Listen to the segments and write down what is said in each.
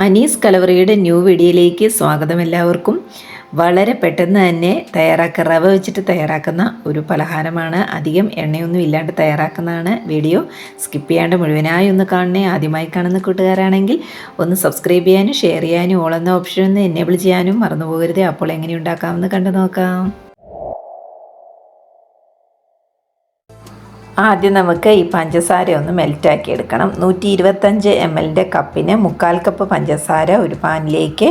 Anees കലവറിയുടെ new വീഡിയോയിലേക്ക് സ്വാഗതം എല്ലാവർക്കും. വളരെ പെട്ടെന്ന് തന്നെ തയ്യാറാക്കുക റവ വെച്ചിട്ട് തയ്യാറാക്കുന്ന ഒരു പലഹാരമാണ്. അധികം എണ്ണയൊന്നും ഇല്ലാണ്ട് തയ്യാറാക്കുന്നതാണ് വീഡിയോ. സ്കിപ്പ് ചെയ്യാണ്ട് മുഴുവനായി ഒന്ന് കാണണേ. ആദ്യമായി കാണുന്ന കൂട്ടുകാരാണെങ്കിൽ ഒന്ന് സബ്സ്ക്രൈബ് ചെയ്യാനും ഷെയർ ചെയ്യാനും ഓൾ എന്ന ഓപ്ഷൻ ഒന്ന് എനേബിൾ ചെയ്യാനും മറന്നു പോകരുത്. അപ്പോൾ എങ്ങനെ ഉണ്ടാക്കാമെന്ന് കണ്ടു നോക്കാം. ആദ്യം നമുക്ക് ഈ പഞ്ചസാര ഒന്ന് മെൽറ്റാക്കി എടുക്കണം. നൂറ്റി ഇരുപത്തഞ്ച് എം എല്ലിന്റെ കപ്പിന് മുക്കാൽ കപ്പ് പഞ്ചസാര ഒരു പാനിലേക്ക്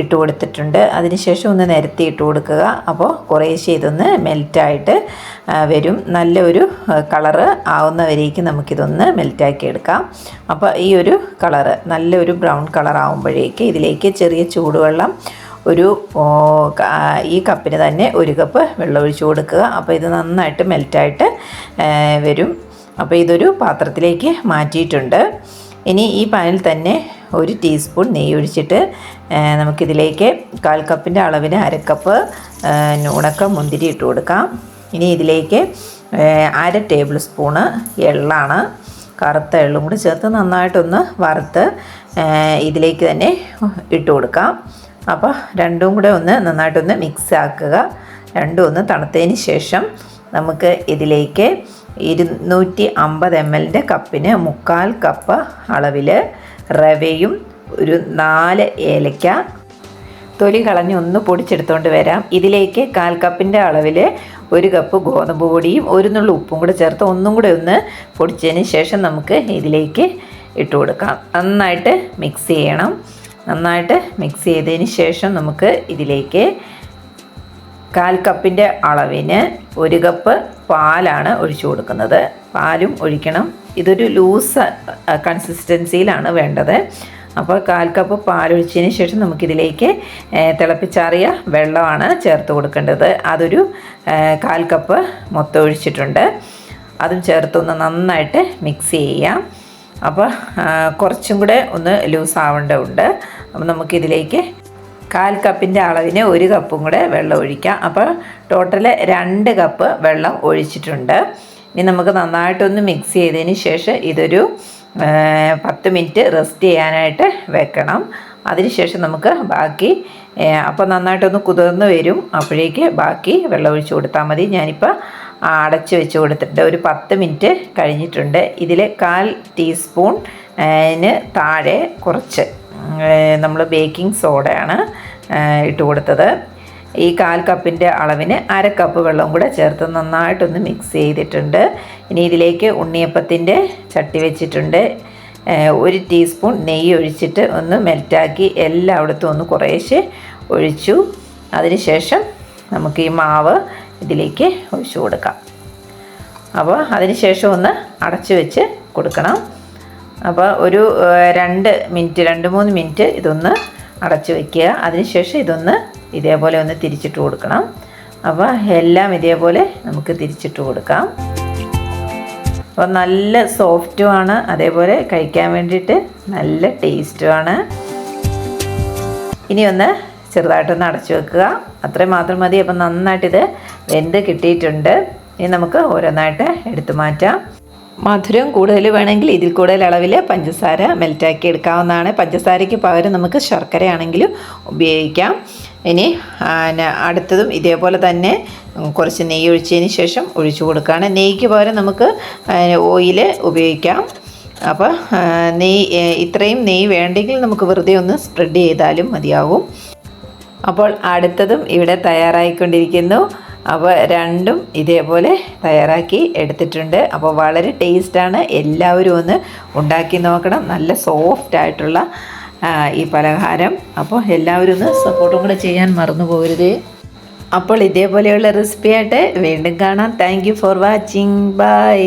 ഇട്ട് കൊടുത്തിട്ടുണ്ട്. അതിനുശേഷം ഒന്ന് നിരത്തി ഇട്ട് കൊടുക്കുക. അപ്പോൾ കുറേശ്ശെ ഇതൊന്ന് മെൽറ്റായിട്ട് വരും. നല്ലൊരു കളറ് ആവുന്നവരേക്ക് നമുക്കിതൊന്ന് മെൽറ്റാക്കി എടുക്കാം. അപ്പോൾ ഈ ഒരു കളറ് നല്ലൊരു ബ്രൗൺ കളർ ആവുമ്പോഴേക്ക് ഇതിലേക്ക് ചെറിയ ചൂടുവെള്ളം ഒരു ഈ കപ്പിന് തന്നെ ഒരു കപ്പ് വെള്ളം ഒഴിച്ചു കൊടുക്കുക. അപ്പോൾ ഇത് നന്നായിട്ട് മെൽറ്റായിട്ട് വരും. അപ്പോൾ ഇതൊരു പാത്രത്തിലേക്ക് മാറ്റിയിട്ടുണ്ട്. ഇനി ഈ പാനിൽ തന്നെ ഒരു ടീസ്പൂൺ നെയ്യ് ഒഴിച്ചിട്ട് നമുക്കിതിലേക്ക് കാൽ കപ്പിന്റെ അളവിന് അരക്കപ്പ് ഉണക്ക മുന്തിരി ഇട്ട് കൊടുക്കാം. ഇനി ഇതിലേക്ക് അര ടേബിൾ സ്പൂണ് എള്ളാണ്. കറുത്ത എള്ളും കൂടി ചേർത്ത് നന്നായിട്ടൊന്ന് വറുത്ത് ഇതിലേക്ക് തന്നെ ഇട്ട് കൊടുക്കാം. അപ്പോൾ രണ്ടും കൂടെ ഒന്ന് നന്നായിട്ടൊന്ന് മിക്സ് ആക്കുക. രണ്ടും ഒന്ന് തണുത്തതിന് ശേഷം നമുക്ക് ഇതിലേക്ക് ഇരുന്നൂറ്റി അമ്പത് എം എല്ലിന്റെ കപ്പിന് മുക്കാൽ കപ്പ് അളവിൽ റവയും ഒരു നാല് ഏലക്ക തൊലി കളഞ്ഞ് ഒന്ന് പൊടിച്ചെടുത്തുകൊണ്ട് വരാം. ഇതിലേക്ക് കാൽ കപ്പിന്റെ അളവിൽ ഒരു കപ്പ് ഗോതമ്പ് പൊടിയും ഒരു നുള്ള ഉപ്പും കൂടെ ചേർത്ത് ഒന്നും കൂടെ ഒന്ന് പൊടിച്ചതിന് ശേഷം നമുക്ക് ഇതിലേക്ക് ഇട്ട് കൊടുക്കാം. നന്നായിട്ട് മിക്സ് ചെയ്യണം. നന്നായിട്ട് മിക്സ് ചെയ്തതിന് ശേഷം നമുക്ക് ഇതിലേക്ക് കാൽ കപ്പിന്റെ അളവിന് ഒരു കപ്പ് പാലാണ് ഒഴിച്ചു കൊടുക്കുന്നത്. പാലും ഒഴിക്കണം. ഇതൊരു ലൂസ് കൺസിസ്റ്റൻസിയിലാണ് വേണ്ടത്. അപ്പോൾ കാൽ കപ്പ് പാലൊഴിച്ചതിന് ശേഷം നമുക്കിതിലേക്ക് തിളപ്പിച്ചാറിയ വെള്ളമാണ് ചേർത്ത് കൊടുക്കേണ്ടത്. അതൊരു കാൽ കപ്പ് മൊത്തം ഒഴിച്ചിട്ടുണ്ട്. അതും ചേർത്തൊന്ന് നന്നായിട്ട് മിക്സ് ചെയ്യാം. അപ്പോൾ കുറച്ചും കൂടെ ഒന്ന് ലൂസ് ആവേണ്ടതുണ്ട് അപ്പോൾ നമുക്കിതിലേക്ക് കാൽ കപ്പിന്റെ അളവിന് ഒരു കപ്പും കൂടെ വെള്ളം ഒഴിക്കാം. അപ്പോൾ ടോട്ടൽ രണ്ട് കപ്പ് വെള്ളം ഒഴിച്ചിട്ടുണ്ട്. ഇനി നമുക്ക് നന്നായിട്ടൊന്ന് മിക്സ് ചെയ്തതിന് ശേഷം ഇതൊരു പത്ത് മിനിറ്റ് റെസ്റ്റ് ചെയ്യാനായിട്ട് വെക്കണം. അതിനുശേഷം നമുക്ക് ബാക്കി അപ്പോൾ നന്നായിട്ടൊന്ന് കുതിർന്ന് വരും. അപ്പോഴേക്ക് ബാക്കി വെള്ളം ഒഴിച്ച് കൊടുത്താൽ മതി. ഞാനിപ്പോൾ അടച്ച് വെച്ച് കൊടുത്തിട്ടുണ്ട്. ഒരു പത്ത് മിനിറ്റ് കഴിഞ്ഞിട്ടുണ്ട്. ഇതിൽ കാൽ ടീസ്പൂൺ താഴെ കുറച്ച് നമ്മൾ ബേക്കിംഗ് സോഡയാണ് ഇട്ട് കൊടുത്തത്. ഈ കാൽ കപ്പിന്റെ അളവിന് അര കപ്പ് വെള്ളം കൂടെ ചേർത്ത് നന്നായിട്ടൊന്ന് മിക്സ് ചെയ്തിട്ടുണ്ട്. ഇനി ഇതിലേക്ക് ഉണ്ണിയപ്പത്തിന്റെ ചട്ടി വെച്ചിട്ടുണ്ട്. ഒരു ടീസ്പൂൺ നെയ്യ് ഒഴിച്ചിട്ട് ഒന്ന് മെൽറ്റാക്കി എല്ലായിടത്തും ഒന്ന് കുറേശ്ശെ ഒഴിച്ചു. അതിനുശേഷം നമുക്ക് ഈ മാവ് ഇതിലേക്ക് ഒഴിച്ചു കൊടുക്കാം. അപ്പോൾ അതിനുശേഷം ഒന്ന് അടച്ചു വെച്ച് കൊടുക്കണം. അപ്പോൾ ഒരു രണ്ട് മിനിറ്റ് രണ്ട് മൂന്ന് മിനിറ്റ് ഇതൊന്ന് അടച്ചു വയ്ക്കുക അതിനുശേഷം ഇതൊന്ന് ഇതേപോലെ ഒന്ന് തിരിച്ചിട്ട് കൊടുക്കണം. അപ്പോൾ എല്ലാം ഇതേപോലെ നമുക്ക് തിരിച്ചിട്ട് കൊടുക്കാം. അപ്പോൾ നല്ല സോഫ്റ്റുമാണ് അതേപോലെ കഴിക്കാൻ വേണ്ടിയിട്ട് നല്ല ടേസ്റ്റുമാണ് ഇനി ഒന്ന് ചെറുതായിട്ടൊന്ന് അടച്ചു വെക്കുക. അത്രയും മാത്രം മതി. അപ്പം നന്നായിട്ടിത് വെന്ത് കിട്ടിയിട്ടുണ്ട്. ഇനി നമുക്ക് ഓരോന്നായിട്ട് എടുത്തു മാറ്റാം. മധുരം കൂടുതൽ വേണമെങ്കിൽ ഇതിൽ കൂടുതൽ അളവിൽ പഞ്ചസാര മെൽറ്റാക്കി എടുക്കാവുന്നതാണ്. പഞ്ചസാരയ്ക്ക് പകരം നമുക്ക് ശർക്കരയാണെങ്കിലും ഉപയോഗിക്കാം. ഇനി അടുത്തതും ഇതേപോലെ തന്നെ കുറച്ച് നെയ്യ് ഒഴിച്ചതിന് ശേഷം ഒഴിച്ചു കൊടുക്കുകയാണ്. നെയ്യ്ക്ക് പകരം നമുക്ക് ഓയിൽ ഉപയോഗിക്കാം. അപ്പോൾ നെയ്യ് ഇത്രയും നെയ്യ് വേണ്ടെങ്കിൽ നമുക്ക് വെറുതെ ഒന്ന് സ്പ്രെഡ് ചെയ്താലും മതിയാകും അപ്പോൾ അടുത്തതും ഇവിടെ തയ്യാറായിക്കൊണ്ടിരിക്കുന്നു. അപ്പോൾ രണ്ടും ഇതേപോലെ തയ്യാറാക്കി എടുത്തിട്ടുണ്ട്. അപ്പോൾ വളരെ ടേസ്റ്റാണ്. എല്ലാവരും ഒന്ന് ഉണ്ടാക്കി നോക്കണം. നല്ല സോഫ്റ്റ് ആയിട്ടുള്ള ഈ പലഹാരം. അപ്പോൾ എല്ലാവരും ഒന്ന് സപ്പോർട്ടും കൂടെ ചെയ്യാൻ മറന്നു പോകരുത്. അപ്പോൾ ഇതേപോലെയുള്ള റെസിപ്പി ആയിട്ട് വീണ്ടും കാണാം. Thank for watching bye